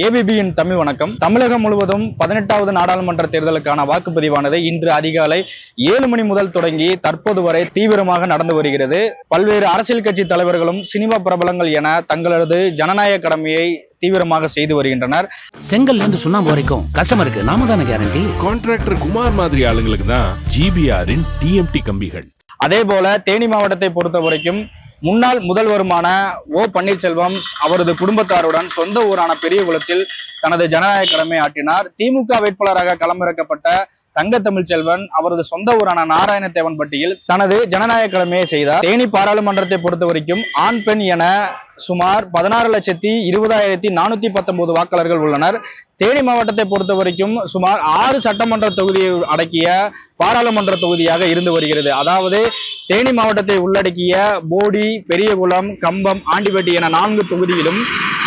ஏபிபியின் தமிழ் வணக்கம். தமிழகம் முழுவதும் பதினெட்டாவது நாடாளுமன்ற தேர்தலுக்கான வாக்குப்பதிவானது இன்று அதிகாலை ஏழு மணி முதல் தொடங்கி தற்போது வரை தீவிரமாக நடந்து வருகிறது. பல்வேறு அரசியல் கட்சி தலைவர்களும் சினிமா பிரபலங்கள் என தங்களது ஜனநாயக கடமையை தீவிரமாக செய்து வருகின்றனர். செங்கல்ல இருந்து சுண்ணாம்பு வரைக்கும் கஸ்டமருக்கு நாம தானே கேரண்டி கான்ட்ராக்டர் குமார் மாதிரி ஆளுங்களுக்கு தான் ஜிபிஆரின் டிஎம்டி கம்பிகள். அதே போல தேனி மாவட்டத்தை பொறுத்த வரைக்கும் முன்னாள் முதல்வருமான ஓ பன்னீர்செல்வம் அவரது குடும்பத்தாருடன் சொந்த ஊரான பெரியகுளத்தில் தனது ஜனநாயக கடமை ஆற்றினார். திமுக வேட்பாளராக களமிறக்கப்பட்ட தங்க தமிழ்ச்செல்வன் அவரது சொந்த ஊரான நாராயணத்தேவன்பட்டியில் தனது ஜனநாயக கடமையை செய்தார். தேனி பாராளுமன்றத்தை பொறுத்த வரைக்கும் ஆண் பெண் என சுமார் பதினாறு லட்சத்தி இருபதாயிரத்தி நானூத்தி பத்தொன்பது வாக்காளர்கள் உள்ளனர். தேனி மாவட்டத்தை பொறுத்த வரைக்கும் சுமார் ஆறு சட்டமன்ற தொகுதியை அடக்கிய பாராளுமன்ற தொகுதியாக இருந்து வருகிறது. அதாவது தேனி மாவட்டத்தை உள்ளடக்கிய போடி பெரியகுளம் கம்பம் ஆண்டிப்பட்டி என நான்கு தொகுதியிலும்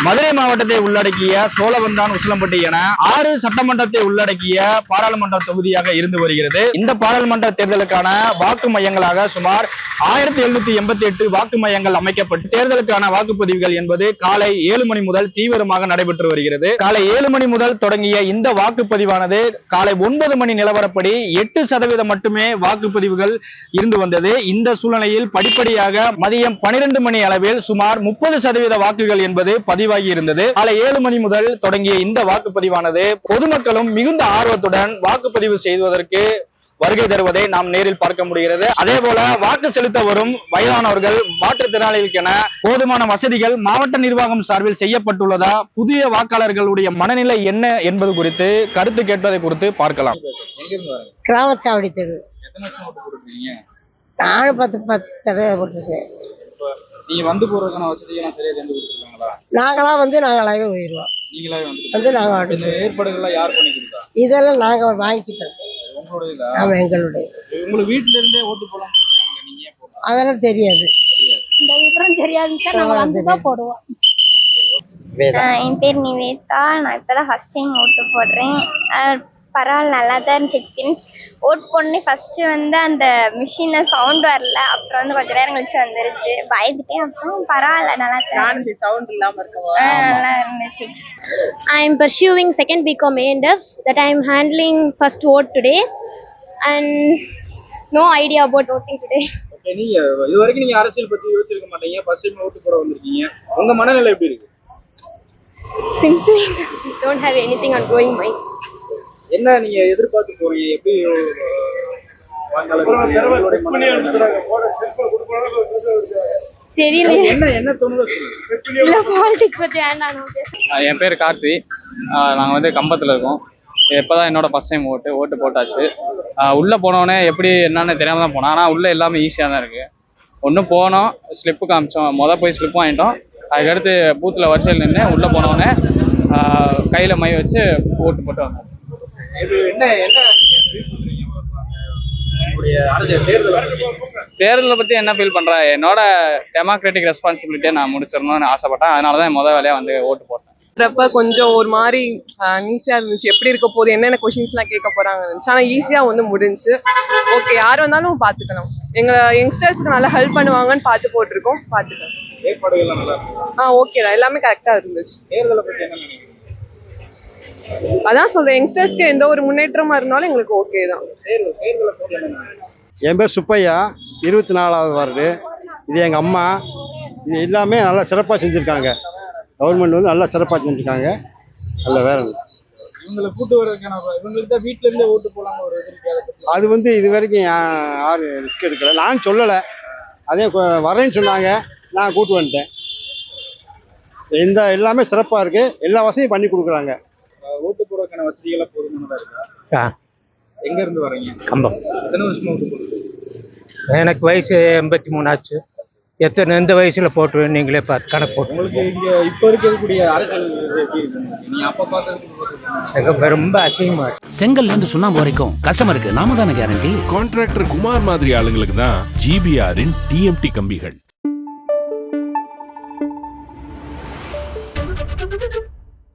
மதுரை மாவட்டத்தை உள்ளடக்கிய சோழவந்தான் உசிலம்பட்டி என ஆறு சட்டமன்றத்தை உள்ளடக்கிய பாராளுமன்ற தொகுதியாக இருந்து வருகிறது. இந்த பாராளுமன்ற தேர்தலுக்கான வாக்கு மையங்களாக சுமார் ஆயிரத்தி எழுநூத்தி எண்பத்தி எட்டு வாக்கு மையங்கள் அமைக்கப்பட்டு தேர்தலுக்கான வாக்குப்பதிவுகள் என்பது காலை ஏழு மணி முதல் தீவிரமாக நடைபெற்று வருகிறது. காலை ஏழு மணி முதல் தொடங்கிய இந்த வாக்குப்பதிவானது காலை ஒன்பது மணி நிலவரப்படி எட்டு சதவீதம் மட்டுமே வாக்குப்பதிவுகள் இருந்து வந்தது. இந்த சூழ்நிலையில் படிப்படியாக மதியம் பனிரெண்டு மணி அளவில் சுமார் முப்பது சதவீத வாக்குகள் என்பது பதிவு பதிவாகி இருந்தது. காலை ஏழு மணி முதல் தொடங்கிய இந்த வாக்குப்பதிவானது பொதுமக்களும் மிகுந்த ஆர்வத்துடன் வாக்குப்பதிவு செய்வதற்கு வருகை தருவதை நாம் நேரில் பார்க்க முடிகிறது. அதே போல வாக்கு செலுத்த வரும் வயதானவர்கள் மாற்றுத்திறனாளிகளுக்கென போதுமான வசதிகள் மாவட்ட நிர்வாகம் சார்பில் செய்யப்பட்டுள்ளதா? புதிய வாக்காளர்களுடைய மனநிலை என்ன என்பது குறித்து கருத்து கேட்பதை குறித்து பார்க்கலாம். கிராமச்சாவடி தெரு. நானும் பத்து பத்து போட்டிருக்கேன். நீங்க வந்து போறதுக்கான வசதியெல்லாம் சரியா செஞ்சு நாங்களாம் வந்து நாங்களாவே நீங்களே வந்து நாங்கள் ஏற்பாடுகள்லாம் யார் பண்ணி கொடுத்தா? இதெல்லாம் நாங்கள் வாங்கிக்கிட்டோம். ஆமாம் எங்களுடைய. உங்களுக்கு வீட்டுல இருந்தே ஓட்டு போலாம் நீங்க ஏன் போடல? அதெல்லாம் தெரியாது. அந்த விவரம் தெரியாதுன்னு சார் நாங்க வந்து தான் போடுவோம். ஆஹ் என் பேர் நிவேதா. நான் இப்பதான் ஃபர்ஸ்ட் டைம் ஓட்டு போடுறேன். பரவாயில்ல நல்லா தான் இருந்துச்சு. எக்ஸ்பீரியன்ஸ் ஓட் போடனே ஃபர்ஸ்ட் வந்து அந்த மிஷின்ல சவுண்ட் வரல அப்புறம் வந்து கொஞ்ச நேரம் கழிச்சு வந்துருச்சு. பயந்துட்டேன் அப்புறம் பரவாயில்ல நல்லா தான் சவுண்ட் இல்லாம இருக்கவா? நல்லா இருந்துச்சு. Am pursuing second BCom A&F that I am handling first vote today. And no idea about voting today. Okay நீங்க இது வரைக்கும் நீங்க அரசியல் பத்தி யோசிச்சிருக்க மாட்டீங்க. ஃபர்ஸ்ட் டைம் ஓட்டு போட வந்திருக்கீங்க. உங்க மனநிலை எப்படி இருக்கு? Simply don't have anything on going mind. என்ன நீங்க எதிர்பார்த்து போறீங்க? எப்படி தெரியல என்ன என்ன தோணுதோ பாலிடிக்ஸ் பத்தி வேண்டாம் என் பேர் கார்த்தி. நாங்கள் வந்து கம்பத்தில் இருக்கோம். இப்போ தான் என்னோட ஃபஸ்ட் டைம் ஓட்டு ஓட்டு போட்டாச்சு. உள்ளே போனோடனே எப்படி என்னன்னு தெரியாமல் தான் போனோம். ஆனால் உள்ளே எல்லாமே ஈஸியாக தான் இருக்குது ஒன்று போனோம் ஸ்லிப்பு காமிச்சோம். மொதல் போய் ஸ்லிப் வாங்கிட்டோம். அதுக்கடுத்து பூத்தில் வரிசையில் நின்று உள்ளே போனோடனே கையில் மை வச்சு ஓட்டு போட்டு வந்தோம் தேர்தல் தேர்தலை பற்றி என்ன ஃபீல் பண்ணுறேன் என்னோட டெமோக்ராட்டிக் ரெஸ்பான்சிபிலிட்டியை நான் முடிச்சிடணும்னு ஆசைப்பட்டேன். அதனால தான் மொதல் வேலையாக வந்து ஓட்டு போட்டேன். பண்றப்ப கொஞ்சம் ஒரு மாதிரி ஈஸியா இருந்துச்சு. எப்படி இருக்க போகுது என்னென்ன கொஷின்ஸ்லாம் கேட்க போறாங்க இருந்துச்சு. ஆனா ஈஸியா வந்து முடிஞ்சுச்சு ஓகே யார் வந்தாலும் பார்த்துக்கலாம் எங்க யங்ஸ்டர்ஸ்க்கு நல்லா ஹெல்ப் பண்ணுவாங்கன்னு பார்த்து போட்டிருக்கோம். பார்த்துக்கலாம். ஏற்பாடுகள்லாம் நல்லா இருக்கு ஆ ஓகே தான் எல்லாமே கரெக்டா இருந்துச்சு தேர்தலை பத்தி என்ன நினைக்கிறீங்க அதான் சொல்றேன் யங்ஸ்டர்ஸ்க்கு எந்த ஒரு முன்னேற்றமா இருந்தாலும் எங்களுக்கு ஓகே தான். என் பேர் சுப்பையா இருபத்தி நாலாவது வார்டு. இது எங்கள் அம்மா. இது எல்லாமே நல்லா சிறப்பாக செஞ்சுருக்காங்க. கவர்மெண்ட் வந்து நல்லா சிறப்பாக செஞ்சுருக்காங்க. நல்ல வேற. இவங்களை கூட்டு வர்றதுக்கான இவங்களுக்கு தான் வீட்டுல இருந்தே ஓட்டு போலாம்னு ஒரு அதை வந்து இது வரைக்கும் யாரும் ரிஸ்க் எடுக்கல. நான் சொல்லலை. அதே வரேன்னு சொன்னாங்க. நான் கூட்டு வந்துட்டேன். இந்த எல்லாமே சிறப்பாக இருக்குது எல்லா வசதியும் பண்ணி கொடுக்குறாங்க. ஓட்டு போடுறதுக்கான வசதிகள்லாம் போதுமானதா இருக்கா? எங்க இருந்து வர்றீங்க? கம்பம். எத்தனை வருஷமா ஓட்டு எனக்கு வயசு எண்பத்தி மூணு ஆச்சு. எத்தனை எந்த வயசுல போட்டு நீங்களே பார்த்து கணக்கு போட்டு. உங்களுக்கு இங்க இப்ப இருக்கக்கூடிய அரசியல்? நீங்க அப்ப எனக்கு ரொம்ப அசிங்கமா செங்கல்ல இருந்து சுண்ணாம்பு வரைக்கும் கஸ்டமருக்கு நாம தானே கேரண்டி கான்ட்ராக்டர் குமார் மாதிரி ஆளுங்களுக்கு தான் ஜிபிஆரின் டிஎம்டி கம்பிகள்.